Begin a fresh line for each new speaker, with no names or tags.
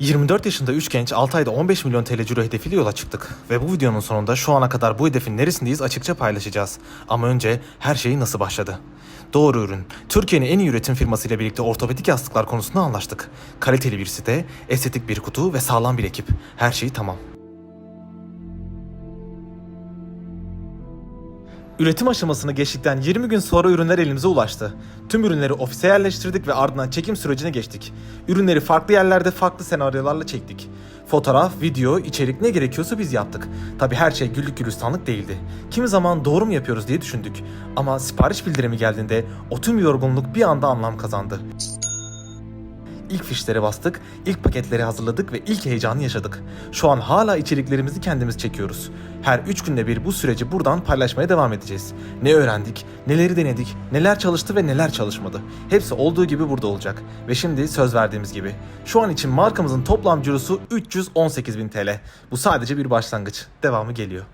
24 yaşında 3 genç 6 ayda 15 milyon TL ciro hedefiyle yola çıktık. Ve bu videonun sonunda şu ana kadar bu hedefin neresindeyiz açıkça paylaşacağız. Ama önce her şey nasıl başladı? Doğru ürün. Türkiye'nin en iyi üretim firmasıyla birlikte ortopedik yastıklar konusunda anlaştık. Kaliteli bir site, estetik bir kutu ve sağlam bir ekip. Her şey tamam. Üretim aşamasını geçtikten 20 gün sonra ürünler elimize ulaştı. Tüm ürünleri ofise yerleştirdik ve ardından çekim sürecine geçtik. Ürünleri farklı yerlerde farklı senaryolarla çektik. Fotoğraf, video, içerik ne gerekiyorsa biz yaptık. Tabi her şey güllük gülistanlık değildi. Kimi zaman doğru mu yapıyoruz diye düşündük. Ama sipariş bildirimi geldiğinde o tüm yorgunluk bir anda anlam kazandı. İlk fişleri bastık, ilk paketleri hazırladık ve ilk heyecanı yaşadık. Şu an hala içeriklerimizi kendimiz çekiyoruz. Her 3 günde bir bu süreci buradan paylaşmaya devam edeceğiz. Ne öğrendik, neleri denedik, neler çalıştı ve neler çalışmadı. Hepsi olduğu gibi burada olacak. Ve şimdi söz verdiğimiz gibi. Şu an için markamızın toplam cirosu 318.000 TL. Bu sadece bir başlangıç. Devamı geliyor.